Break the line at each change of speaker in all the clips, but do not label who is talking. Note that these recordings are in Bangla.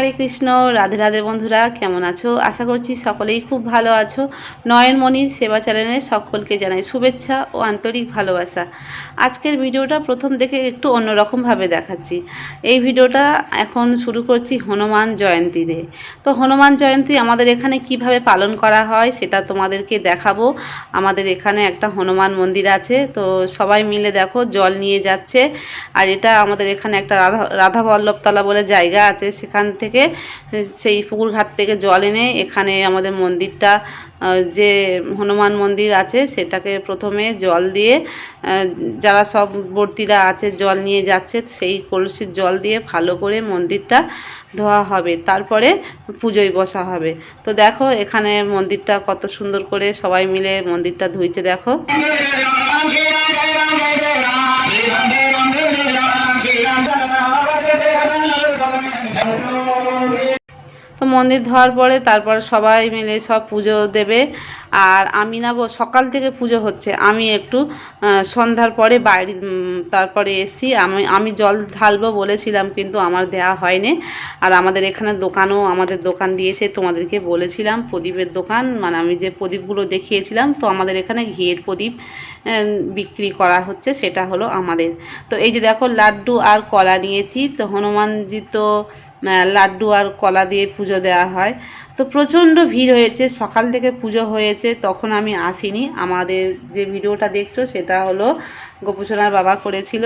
হরে কৃষ্ণ, রাধে রাধে বন্ধুরা, কেমন আছো? আশা করছি সকলেই খুব ভালো আছো। নয়নমণির সেবা চ্যানেলে সকলকে জানাই শুভেচ্ছা ও আন্তরিক ভালোবাসা। আজকের ভিডিওটা প্রথম দেখে একটু অন্যরকমভাবে দেখাচ্ছি। এই ভিডিওটা এখন শুরু করছি হনুমান জয়ন্তী দিয়ে। তো হনুমান জয়ন্তী আমাদের এখানে কীভাবে পালন করা হয় সেটা তোমাদেরকে দেখাবো। আমাদের এখানে একটা হনুমান মন্দির আছে, তো সবাই মিলে দেখো, জল নিয়ে যাচ্ছে। আর এটা আমাদের এখানে একটা রাধা রাধা বল্লভতলা বলে জায়গা আছে, সেখান থেকে সেই পুকুরঘাট থেকে জল এনে এখানে আমাদের মন্দিরটা যে হনুমান মন্দির আছে সেটাকে প্রথমে জল দিয়ে যারা সব বর্তিরা আছে জল নিয়ে যাচ্ছে, সেই কলসির জল দিয়ে ভালো করে মন্দিরটা ধোয়া হবে। তারপরে পুজোয় বসা হবে। তো দেখো এখানে মন্দিরটা কত সুন্দর করে সবাই মিলে মন্দিরটা ধুইছে, দেখো। তো মন্দির ধোয়ার পরে তারপর সবাই মিলে সব পুজো দেবে। আর আমি না গো, সকাল থেকে পুজো হচ্ছে। আমি একটু সন্ধ্যার পরে বাইরে তারপরে এসছি। আমি আমি জল ঢালবো বলেছিলাম কিন্তু আমার দেওয়া হয়নি। আর আমাদের এখানে দোকানও আমাদের দোকান দিয়েছে, তোমাদেরকে বলেছিলাম। প্রদীপের দোকান মানে আমি যে প্রদীপগুলো দেখিয়েছিলাম, তো আমাদের এখানে ঘিয়ের প্রদীপ বিক্রি করা হচ্ছে, সেটা হলো আমাদের। তো এই যে দেখো, লাড্ডু আর কলা নিয়েছি। তো হনুমানজি তো লাড্ডু আর কলা দিয়ে পুজো দেওয়া হয়। তো প্রচণ্ড ভিড় হয়েছে, সকাল থেকে পুজো হয়েছে, তখন আমি আসিনি। আমাদের যে ভিডিওটা দেখছ, সেটা হলো গোপুসোনার বাবা করেছিল।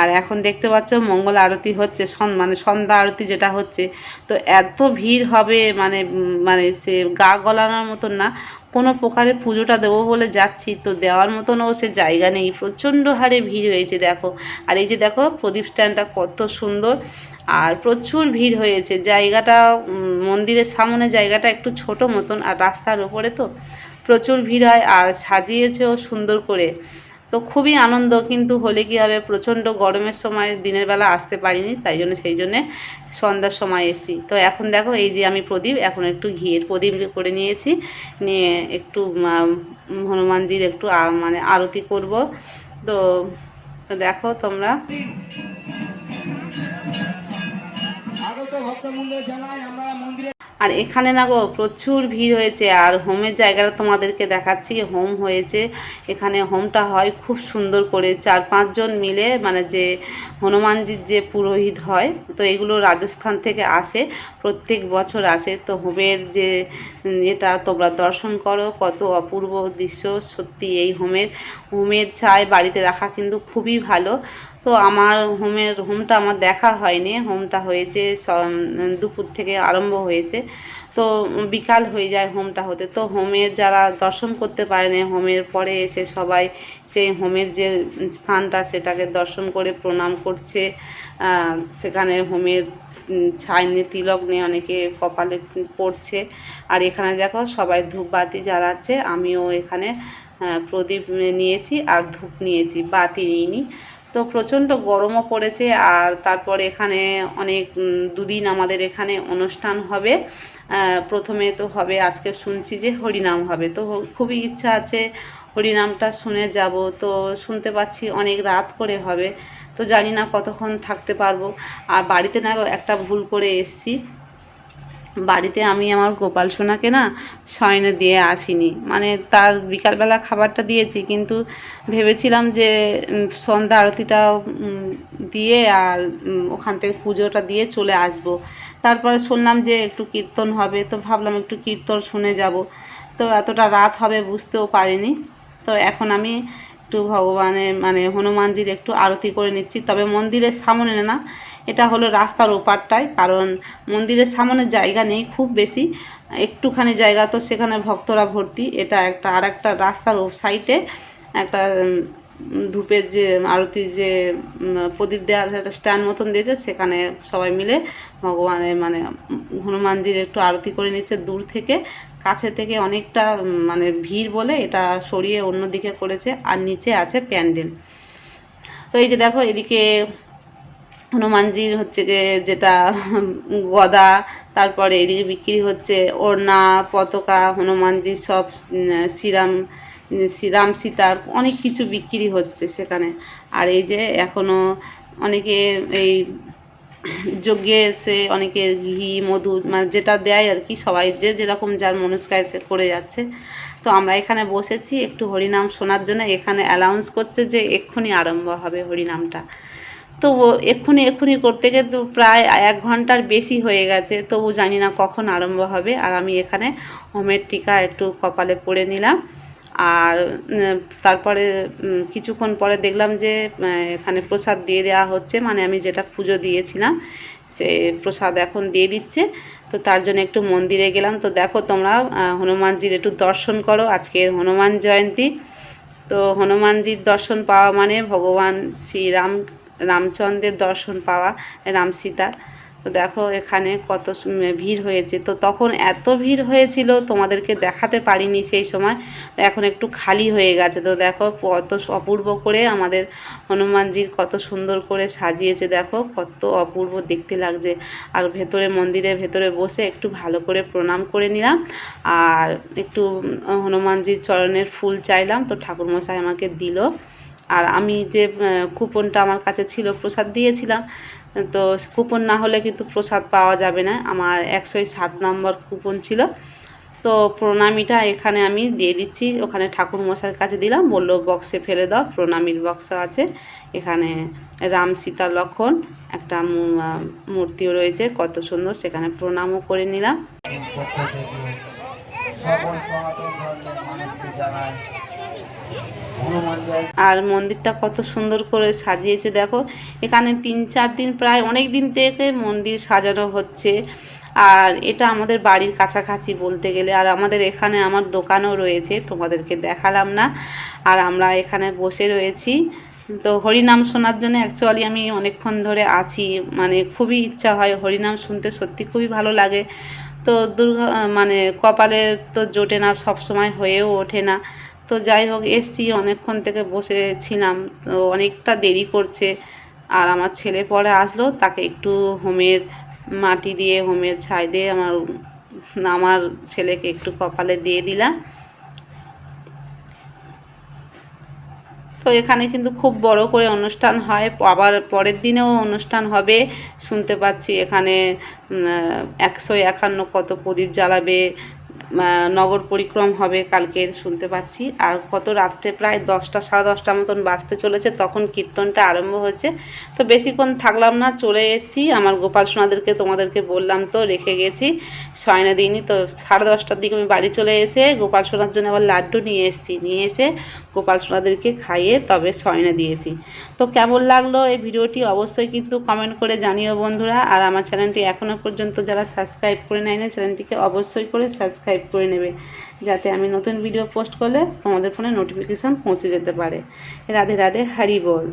আর এখন দেখতে পাচ্ছ মঙ্গল আরতি হচ্ছে মানে সন্ধ্যা আরতি যেটা হচ্ছে। তো এত ভিড় হবে মানে মানে সে গা গলানোর মতন না। কোনো প্রকারে পুজোটা দেবো বলে যাচ্ছি, তো দেওয়ার মতনও সে জায়গা নেই। প্রচণ্ড হারে ভিড় হয়েছে, দেখো। আর এই যে দেখো, প্রদীপ স্ট্যান্ডটা কত সুন্দর। আর প্রচুর ভিড় হয়েছে। জায়গাটা মন্দিরের সামনে জায়গাটা একটু ছোট মতন, আর রাস্তার ওপরে তো প্রচুর ভিড় হয়, আর সাজিয়েছেও সুন্দর করে। তো খুবই আনন্দ, কিন্তু হলে কি হবে? প্রচণ্ড গরমের সময় দিনের বেলা আসতে পারিনি, তাই জন্য সেই জন্যে সন্ধ্যার সময় এসেছি। তো এখন দেখো, এই যে আমি প্রদীপ, এখন একটু ঘিয়ের প্রদীপ করে নিয়েছি, নিয়ে একটু হনুমানজির একটু মানে আরতি করব। তো দেখো তোমরা।
জানাই আমরা মন্দিরে
আর এখানে না গো, প্রচুর ভিড় হয়েছে। আর হোমের জায়গাটা তোমাদেরকে দেখাচ্ছি হোম হয়েছে। এখানে হোমটা হয় খুব সুন্দর করে, চার পাঁচজন মিলে মানে যে হনুমানজির যে পুরোহিত হয়, তো এগুলো রাজস্থান থেকে আসে, প্রত্যেক বছর আসে। তো হোমের যে এটা, তোমরা দর্শন করো, কত অপূর্ব দৃশ্য। সত্যি এই হোমের হোমের ছায় বাড়িতে রাখা কিন্তু খুবই ভালো। তো আমার হোমের হোমটা আমার দেখা হয়নি। হোমটা হয়েছে দুপুর থেকে আরম্ভ হয়েছে। তো বিকাল হয়ে যায় হোমটা হতে। তো হোমের যারা দর্শন করতে পারেনি হোমের পরে এসে সবাই সেই হোমের যে স্থানটা, সেটাকে দর্শন করে প্রণাম করছে। সেখানে হোমের ছাই নিয়ে, তিলক নিয়ে অনেকে কপালে পড়ছে। আর এখানে দেখো সবাই ধূপবাতি জ্বালাচ্ছে। আমিও এখানে প্রদীপ নিয়েছি আর ধূপ নিয়েছি, বাতি নিইনি। তো প্রচণ্ড গরমও পড়েছে আর তারপর এখানে অনেক দুদিন আমাদের এখানে অনুষ্ঠান হবে। প্রথমে তো হবে, আজকে শুনছি যে হরিনাম হবে। তো খুবই ইচ্ছা আছে হরিনামটা শুনে যাব। তো শুনতে পাচ্ছি অনেক রাত করে হবে। তো জানি না কতক্ষণ থাকতে পারব। আর বাড়িতে না একটা ভুল করে এসছি। বাড়িতে আমি আমার গোপাল সোনাকে না শয়নে দিয়ে আসিনি। মানে তার বিকালবেলা খাবারটা দিয়েছি, কিন্তু ভেবেছিলাম যে সন্ধ্যা আরতিটা দিয়ে আর ওখান থেকে পুজোটা দিয়ে চলে আসব। তারপরে শুনলাম যে একটু কীর্তন হবে, তো ভাবলাম একটু কীর্তন শুনে যাব। তো এতটা রাত হবে বুঝতেও পারিনি। তো এখন আমি একটু ভগবানের মানে হনুমানজির একটু আরতি করে নিচ্ছি। তবে মন্দিরের সামনে না, এটা হলো রাস্তার ওপারটায়, কারণ মন্দিরের সামনে জায়গা নেই, খুব বেশি। একটুখানি জায়গা তো সেখানে ভক্তরা ভর্তি। এটা একটা আর একটা রাস্তার সাইডে একটা ধূপের যে আরতির যে প্রদীপ দেওয়ার একটা স্ট্যান্ড মতন দিয়েছে, সেখানে সবাই মিলে ভগবানের মানে হনুমানজির একটু আরতি করে নিচ্ছে দূর থেকে। কাছে থেকে অনেকটা মানে ভিড় বলে এটা সরিয়ে অন্যদিকে করেছে, আর নিচে আছে প্যান্ডেল। তো এই যে দেখো, এদিকে হনুমানজির হচ্ছে যেটা, গদা, তারপরে এদিকে বিক্রি হচ্ছে ওড়না, পতাকা হনুমানজির সব শ্রীরাম শ্রীরাম সীতার অনেক কিছু বিক্রি হচ্ছে সেখানে। আর এই যে এখনও অনেকে এই যজ্ঞে এসে অনেকে ঘি, মধু মানে যেটা দেয় আর কি সবাই যে যেরকম যার মনস্কায় সে করে যাচ্ছে। তো আমরা এখানে বসেছি একটু হরিনাম শোনার জন্য, এখানে অ্যালাউন্স করছে যে এক্ষুনি আরম্ভ হবে হরিনামটা। তো এক্ষুনি এক্ষুনি করতে গিয়ে তো প্রায় এক ঘণ্টার বেশি হয়ে গেছে, তবু জানি না কখন আরম্ভ হবে। আর আমি এখানে হোমের টিকা একটু কপালে পরে নিলাম। আর তারপরে কিছুক্ষণ পরে দেখলাম যে এখানে প্রসাদ দিয়ে দেওয়া হচ্ছে। মানে আমি যেটা পুজো দিয়েছিলাম, সে প্রসাদ এখন দিয়ে দিচ্ছে। তো তার জন্য একটু মন্দিরে গেলাম। তো দেখো তোমরা হনুমানজির একটু দর্শন করো। আজকে হনুমান জয়ন্তী। তো হনুমানজির দর্শন পাওয়া মানে ভগবান শ্রীরাম রামচন্দ্রের দর্শন পাওয়া রাম সীতা। তো দেখো এখানে কত ভিড় হয়েছে। তো তখন এত ভিড় হয়েছিল, তোমাদেরকে দেখাতে পারিনি সেই সময়। এখন একটু খালি হয়ে গেছে। তো দেখো কত অপূর্ব করে আমাদের হনুমানজির কত সুন্দর করে সাজিয়েছে। দেখো কত অপূর্ব দেখতে লাগছে। আর ভেতরে মন্দিরের ভেতরে বসে একটু ভালো করে প্রণাম করে নিলাম। আর একটু হনুমানজির চরণের ফুল চাইলাম। তো ঠাকুরমশাই আমাকে দিল। আর আমি যে কুপনটা আমার কাছে ছিল, প্রসাদ দিয়েছিলাম। তো কুপন না হলে কিন্তু প্রসাদ পাওয়া যাবে না। আমার একশো সাত নম্বর কুপন ছিল। তো প্রণামীটা এখানে আমি দিয়ে দিচ্ছি। ওখানে ঠাকুর মশাইয়ের কাছে দিলাম। বলল, বক্সে ফেলে দাও। প্রণামীর বক্স আছে। এখানে রাম সীতা লক্ষণ, একটা মূর্তিও রয়েছে। কত সুন্দর। সেখানে প্রণামও করে নিলাম।
সকল সনাতন ধর্মের মানুষকে জয়
আর মন্দিরটা কত সুন্দর করে সাজিয়েছে, দেখো। এখানে তিন, চার দিন প্রায় অনেক দিন থেকে মন্দির সাজানো হচ্ছে। আর এটা আমাদের বাড়ির কাছাকাছি বলতে গেলে, আর আমাদের এখানে আমার দোকানও রয়েছে, তোমাদেরকে দেখালাম না। আর আমরা এখানে বসে রয়েছি। তো হরিনাম শোনার জন্য অ্যাকচুয়ালি আমি অনেকক্ষণ ধরে আছি মানে খুবই ইচ্ছা হয় হরিনাম শুনতে, সত্যি খুবই ভালো লাগে। তো দুর্গা মানে কপালে তো জোটে না সব সময় হয়েও ওঠে না। তো যাই হোক, এসছি, অনেকক্ষণ থেকে বসেছিলাম, তো অনেকটা দেরি করছে। আর আমার ছেলে পরে আসলো, তাকে একটু হোমের মাটি দিয়ে, হোমের ছাই দিয়ে আমার আমার ছেলেকে একটু কপালে দিয়ে দিলাম। তো এখানে কিন্তু খুব বড় করে অনুষ্ঠান হয়, আবার পরের দিনেও অনুষ্ঠান হবে। শুনতে পাচ্ছি এখানে একশো একান্ন কত প্রদীপ জ্বালাবে নগর পরিক্রম হবে কালকে শুনতে পাচ্ছি। আর কত রাত্রে প্রায় দশটা, সাড়ে দশটার মতন বাজতে চলেছে, তখন কীর্তনটা আরম্ভ হয়েছে। তো বেশিক্ষণ থাকলাম না, চলে এসেছি। আমার গোপাল সোনাদেরকে তোমাদেরকে বললাম তো, রেখে গেছি। সয়না দিইনি তো সাড়ে দশটার দিকে আমি বাড়ি চলে এসে গোপাল সোনার জন্য আবার লাড্ডু নিয়ে এসেছি। নিয়ে এসে গোপাল সোনাদেরকে খাইয়ে তবে সয়না দিয়েছি। তো কেমন লাগল এই ভিডিওটি অবশ্যই কিন্তু কমেন্ট করে জানিও বন্ধুরা। আর আমার চ্যানেলটি এখনও পর্যন্ত যারা সাবস্ক্রাইব করে নেয় না চ্যানেলটিকে অবশ্যই করে সাবস্ক্রাইব করে নেবে। যাতে আমি নতুন ভিডিও পোস্ট করলে তোমাদের ফোনে নোটিফিকেশান পৌঁছে যেতে পারে। রাধে রাধে, হারি বল।